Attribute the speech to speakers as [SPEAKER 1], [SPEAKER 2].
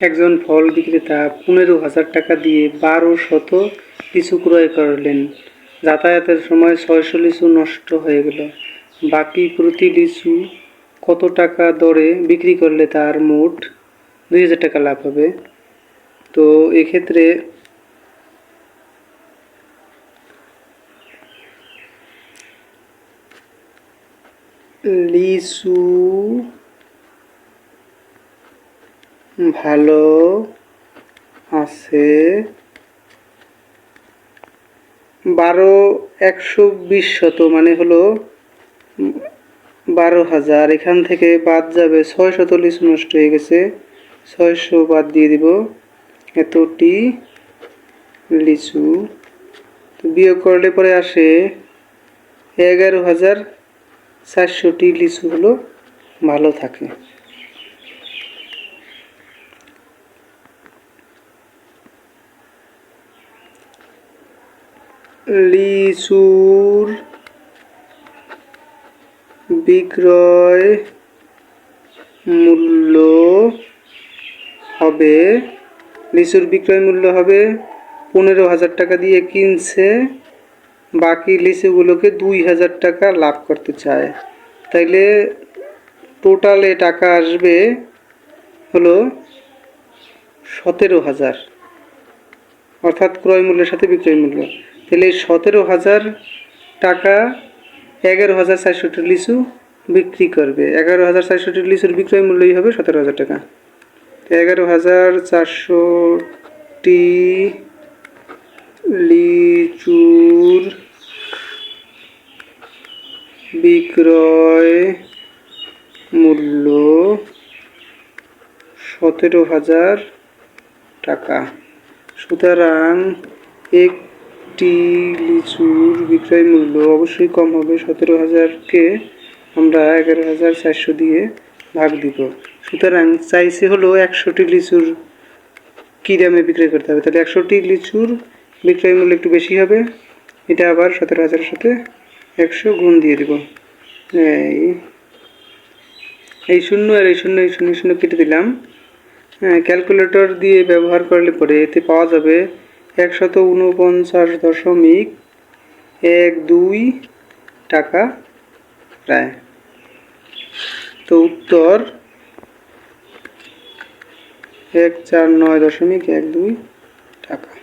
[SPEAKER 1] একজন ফল বিক্রেতা পনেরো হাজার টাকা দিয়ে বারো শত লিচু ক্রয় করলেন। যাতায়াতের সময় ছয়শো লিচু নষ্ট হয়ে গেল। বাকি প্রতি লিচু কত টাকা দরে বিক্রি করলে তার মোট দুই হাজার টাকা লাভ হবে? তো এক্ষেত্রে লিচু ভালো আছে। বারো একশো বিশ শত মানে হলো বারো হাজার। এখান থেকে বাদ যাবে ছয় শত লিচু নষ্ট হয়ে গেছে। ছয়শো বাদ দিয়ে দিব এতটি লিচু। তো বিয়োগ করলে পরে আসে এগারো হাজার চারশোটি লিচু হলো ভালো থাকে। লিচুর বিক্রয় মূল্য হবে, লিচুর বিক্রয় মূল্য হবে পনেরো হাজার টাকা দিয়ে কিনছে, বাকি লিচুগুলোকে দুই হাজার টাকা লাভ করতে চায়। তাইলে টোটালে টাকা আসবে হলো সতেরো হাজার, অর্থাৎ ক্রয় মূল্যের সাথে বিক্রয় মূল্য। তাহলে সতেরো হাজার টাকা, এগারো হাজার চারশোটি লিচু বিক্রি করবে। এগারো হাজার চারশোটি লিচুর বিক্রয় মূল্যই হবে সতেরো হাজার টাকা। এগারো হাজার চারশোটি লিচুর বিক্রয় মূল্য সতেরো হাজার টাকা। সুতরাং একটি লিচুর বিক্রয় মূল্য অবশ্যই কম হবে। সতেরো হাজারকে আমরা এগারো হাজার চারশো দিয়ে ভাগ দিব। সুতরাং চাইছে হলো একশোটি লিচুর কী দামে বিক্রয় করতে হবে? তাহলে একশোটি লিচুর বিক্রয় মূল্য একটু বেশি হবে। এটা আবার সতেরো হাজারের সাথে একশো গুণ দিয়ে দিব। এই এই শূন্য আর এই শূন্য এই শূন্য শূন্য কেটে দিলাম। হ্যাঁ ক্যালকুলেটর দিয়ে ব্যবহার করলে পরে এতে পাওয়া যাবে একশত উনপঞ্চাশ দশমিক এক দুই টাকা প্রায় তো উত্তর এক চার নয় দশমিক এক দুই টাকা।